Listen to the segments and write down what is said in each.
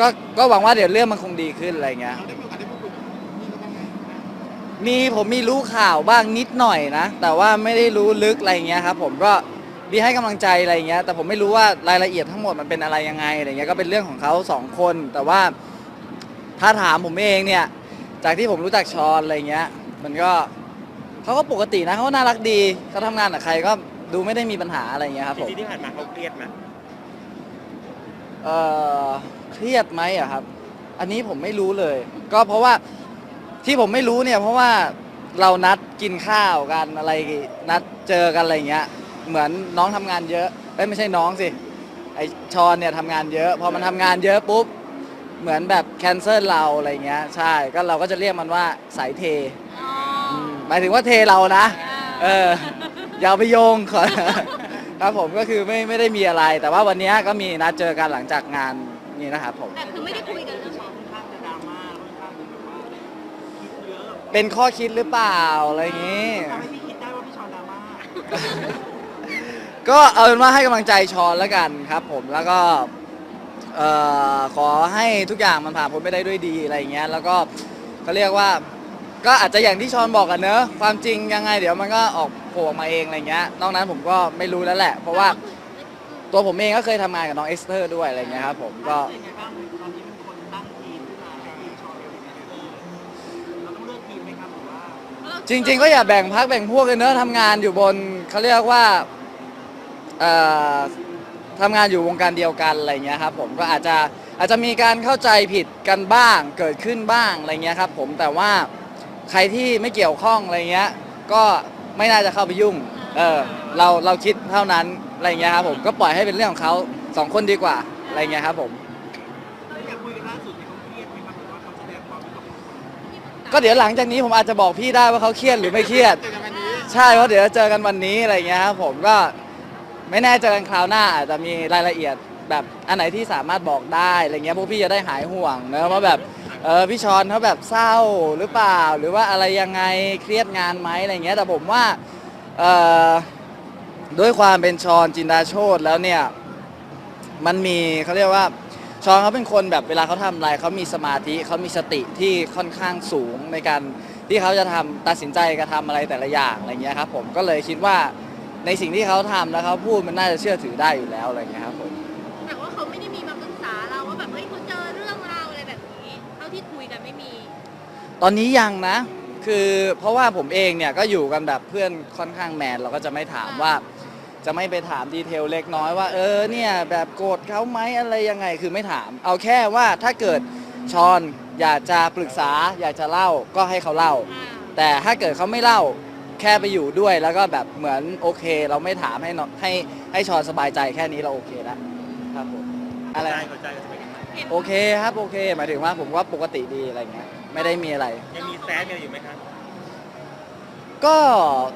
ก็ก็หวังว่าเดี๋ยวเรื่องมันคงดีขึ้นอะไรเงี้ย ได้มีโอกาสได้พูดคุยกับพี่เขาบ้างไหมมีผมมีรู้ข่าวบ้างนิดหน่อยนะ แต่ว่าไม่ได้รู้ลึกอะไรเงี้ยครับผมก็มีให้กำลังใจอะไรเงี้ย แต่ผมไม่รู้ว่ารายละเอียดทั้งหมดมันเป็นอะไรยังไงอะไรเงี้ยก็เป็นเรื่องของเขาสองคน แต่ว่าถ้าถามผมเองเนี่ย จากที่ผมรู้จักชอนอะไรเงี้ย มันก็เขาก็ปกตินะเขาก็น่ารักดีเขาทำงานกับใครก็ดูไม่ได้มีปัญหาอะไรเงี้ยครับผม ที่ผ่านมาเขาเครียดไหม เอ่อเครียดไหมอะครับ อันนี้ผมไม่รู้เลย ก็เพราะว่าที่ผมไม่รู้เนี่ย เพราะว่าเรานัดกินข้าวกันอะไร นัดเจอกันอะไรเงี้ย เหมือนน้องทำงานเยอะเอ้ยไม่ใช่น้องสิไอชอนเนี่ยทำงานเยอะ พอมันทำงานเยอะปุ๊บ เหมือนแบบแคนเซิลเราอะไรเงี้ย ใช่ก็เราก็จะเรียกมันว่าสายเทอ๋ออืมหมายถึงว่าเทเรานะ เอออย่าเอาไปโยงขอ ครับผมก็คือไม่ไม่ได้มีอะไร แต่ว่าวันนี้ก็มีนัดเจอกันหลังจากงานนี้นะครับผม แต่คือไม่ได้คุยกันเรื่องของค่อนข้างจะดราม่าค่อนข้างจะแบบว่าคิดเยอะเป็นข้อคิดหรือเปล่าอะไรอย่างนี้ ทำให้พี่คิดได้ว่าพี่ชอนดราม่าก็เอาเป็นว่าให้กำลังใจชอนแล้วกันครับผมแล้วก็เอ่อขอให้ทุกอย่างมันผ่านพ้นไปได้ด้วยดีอะไรอย่างเงี้ยแล้วก็เขาเรียกว่า ก็อาจจะอย่างที่ชอนบอกกันเนอะความจริงยังไงเดี๋ยวมันก็ออก โผล่ออกมาเองอะไรเงี้ยนอกนั้นผมก็ไม่รู้แล้วแหละ เพราะว่าตัวผมเองก็เคยทำงานกับน้องเอสเตอร์ด้วยอะไรเงี้ยครับผมก็ เป็นไงบ้างตอนนี้เป็นคนตั้งทีมขึ้นมาให้ทีมชอเป็นแมเนเจร์เราต้องเลือกทีมไหมครับหรือว่าจริง ๆ ก็อย่าแบ่งพักแบ่งพวกกันเนอะทำงานอยู่บนเขาเรียกว่าเอ่อทำงานอยู่วงการเดียวกันอะไรเงี้ยครับผมก็อาจจะอาจจะมีการเข้าใจผิดกันบ้างเกิดขึ้นบ้างอะไรเงี้ยครับผมแต่ว่าใครที่ไม่เกี่ยวข้องอะไรเงี้ยก็ ไม่น่าจะเข้าไปยุ่ง เออ เราเราคิดเท่านั้นอะไรเงี้ยครับผมก็ปล่อยให้เป็นเรื่องของเขาสองคนดีกว่าอะไรเงี้ยครับผมอยากคุยกันล่าสุดเนี่ยเขาเครียดไหมครับหรือว่าเขาแสดงความเป็นตัวก็เดี๋ยวหลังจากนี้ผมอาจจะบอกพี่ได้ว่าเขาเครียดหรือไม่เครียด เจอกันวันนี้ ใช่เพราะเดี๋ยวเจอกันวันนี้อะไรเงี้ยครับผมก็ไม่แน่เจอกันคราวหน้าอาจจะมีรายละเอียดแบบอันไหนที่สามารถบอกได้อะไรเงี้ยพวกพี่จะได้หายห่วงเนอะว่าแบบ เออพี่ชอนเขาแบบเศร้าหรือเปล่า หรือว่าอะไรยังไงเครียดงานไหมอะไรเงี้ยแต่ผมว่าเออด้วยความเป็นชอนจินดาโชตแล้วเนี่ยมันมีเขาเรียกว่าชอนเขาเป็นคนแบบเวลาเขาทำอะไรเขามีสมาธิเขามีสติที่ค่อนข้างสูงในการที่เขาจะทำตัดสินใจกระทำอะไรแต่ละอย่างอะไรเงี้ยครับผมก็เลยคิดว่าในสิ่งที่เขาทำแล้วเขาพูดมันน่าจะเชื่อถือได้อยู่แล้วอะไรเงี้ยครับผม กันไม่มี ตอนนี้ยังนะ คือเพราะว่าผมเองเนี่ยก็อยู่กันแบบเพื่อนค่อนข้างแมนเราก็จะไม่ถามว่า จะไม่ไปถามดีเทลเล็กน้อยว่า เออเนี่ยแบบโกรธเขาไหมอะไรยังไงคือไม่ถาม เอาแค่ว่าถ้าเกิดชอนอยากจะปรึกษาอยากจะเล่าก็ให้เขาเล่า อ่า แต่ถ้าเกิดเขาไม่เล่าแค่ไปอยู่ด้วยแล้วก็แบบเหมือนโอเค เราไม่ถามให้น้องให้ให้ชอนสบายใจแค่นี้เราโอเคแล้วครับผมอะไรใจนะเข้าใจกันใช่ ไหมครับเห็นโอเคครับโอเค หมายถึงว่าผมว่าปกติดีอะไรเงี้ยไม่ได้มีอะไร ยังมีแซดกันอยู่ไหมครับก็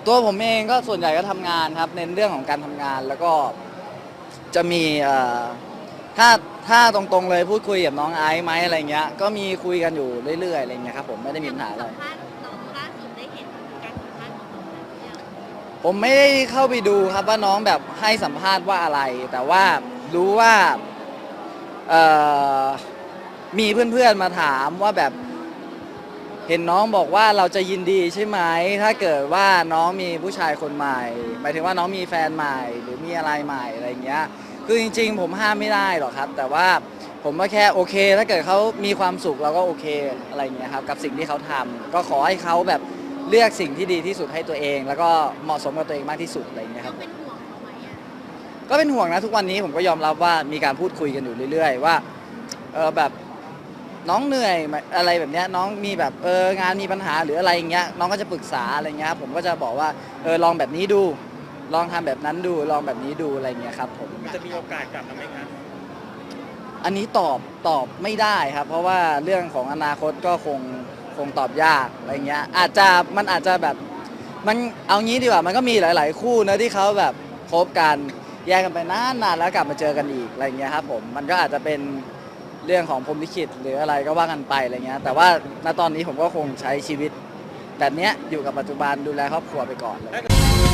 ตัวผมเองก็ส่วนใหญ่ก็ทำงานครับ เน้นเรื่องของการทำงานแล้วก็จะมีเอ่อถ้าถ้าตรงๆเลยพูดคุยกับน้องไอซ์ไหมอะไรเงี้ย ก็มีคุยกันอยู่เรื่อยๆอะไรเงี้ยครับผมไม่ได้มีปัญหาอะไรสัมภาษณ์น้องล่าสุดได้เห็นการสัมภาษณ์ของน้องแล้วเนี่ยผมไม่ได้เข้าไปดูครับว่าน้องแบบให้สัมภาษณ์ว่าอะไร แต่ว่ารู้ว่า เอ่อมีเพื่อนๆมาถามว่าแบบ เห็นน้องบอกว่าเราจะยินดีใช่ไหม ถ้าเกิดว่าน้องมีผู้ชายคนใหม่หมายถึงว่าน้องมีแฟนใหม่ หรือมีอะไรใหม่อะไรเงี้ย คือจริง ๆ ผมห้ามไม่ได้หรอกครับ แต่ว่าผมก็แค่โอเค ถ้าเกิดเขามีความสุขเราก็โอเคอะไรเงี้ยครับกับสิ่งที่เขาทำก็ขอให้เขาแบบเลือกสิ่งที่ดีที่สุดให้ตัวเอง แล้วก็เหมาะสมกับตัวเองมากที่สุดอะไรเงี้ยคเรารับ เป็นห่วงเขาไหมอะ ก็เป็นห่วงนะทุกวันนี้ผมก็ยอมรับว่ามีการพูดคุยกันอยู่เรื่อย ๆ ว่าเออแบบน้องเหนื่อยไหมอะไรแบบเนี้ยน้องมีแบบเอองานมีปัญหาหรืออะไรอย่างเงี้ยน้องก็จะปรึกษาอะไรเงี้ยครับผมก็จะบอกว่าเออลองแบบนี้ดู ลองทำแบบนั้นดูลองแบบนี้ดูอะไรเงี้ยครับผมมันจะมีโอกาสกลับมาไหมครับอันนี้ตอบตอบไม่ได้ครับ เพราะว่าเรื่องของอนาคตก็คงคงตอบยากอะไรเงี้ยอาจจะมันอาจจะแบบมันเอางี้ดีกว่ามันก็มีหลาย ๆ คู่นะที่เขาแบบคบกัน แยกกันไปนานๆแล้วกลับมาเจอกันอีกอะไรเงี้ยครับผมมันก็อาจจะเป็นเรื่องของพรหมลิขิตหรืออะไรก็ว่ากันไปอะไรเงี้ยแต่ว่าณตอนนี้ผมก็คงใช้ชีวิตแบบเนี้ยอยู่กับปัจจุบันดูแลครอบครัวไปก่อนเลย